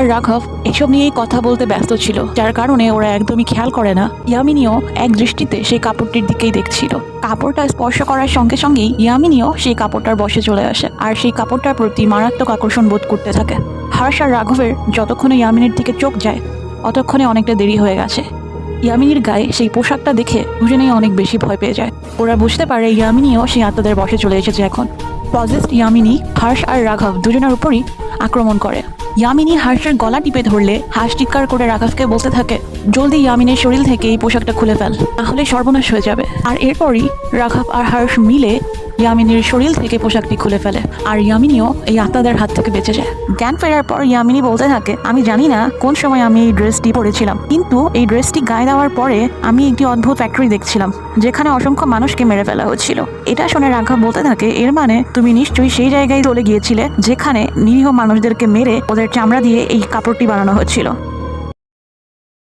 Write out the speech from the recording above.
আর রাঘব, এসব নিয়েই কথা বলতে ব্যস্ত ছিল, যার কারণে ওরা একদমই খেয়াল করে না। ইয়ামিনীও এক দৃষ্টিতে সেই কাপড়টির দিকেই দেখছিল। কাপড়টা স্পর্শ করার সঙ্গে সঙ্গেই ইয়ামিনীও সেই কাপড়টার বসে চলে আসে আর সেই কাপড়টার প্রতি মারাত্মক আকর্ষণ বোধ করতে থাকে। হর্ষ আর রাঘবের যতক্ষণে ইয়ামিনীর দিকে চোখ যায়, অতক্ষণে অনেকটা দেরি হয়ে গেছে। ইয়ামিনীর গায়ে সেই পোশাকটা দেখে দুজনেই অনেক বেশি ভয় পেয়ে যায়। ওরা বুঝতে পারে ইয়ামিনীও সেই আত্মাদের বসে চলে এসেছে এখন। পজেস্ট ইয়ামিনী হর্ষ আর রাঘব দুজনের উপরই আক্রমণ করে। ইয়ামিনী হার্ষের গলা টিপে ধরলে হাঁস চিৎকার করে রাকাশকে বলতে থাকে, জলদি ইয়ামিনের শরীর থেকে এই পোশাকটা খুলে ফেল তাহলে সর্বনাশ হয়ে যাবে। আর এরপরই রাঘাব আর হার্ষ মিলে ইয়ামিনীর শরীর থেকে পোশাকটি খুলে ফেলে। আর ইয়ামিনীও এই আত্মাদের হাত থেকে বেঁচে যায়। জ্ঞান ফেরার পর ইয়ামিনী বলতে থাকে, আমি জানি না কোন সময় আমি এই ড্রেসটি পরেছিলাম, কিন্তু এই ড্রেসটি গায়ে দেওয়ার পরে আমি একটি অদ্ভুত ফ্যাক্টরি দেখছিলাম, যেখানে অসংখ্য মানুষকে মেরে ফেলা হচ্ছিল। এটা শুনে রাঘব বলতে থাকে, এর মানে তুমি নিশ্চয়ই সেই জায়গায় চলে গিয়েছিলে, যেখানে নিরীহ মানুষদেরকে মেরে ওদের চামড়া দিয়ে এই কাপড়টি বানানো হচ্ছিল।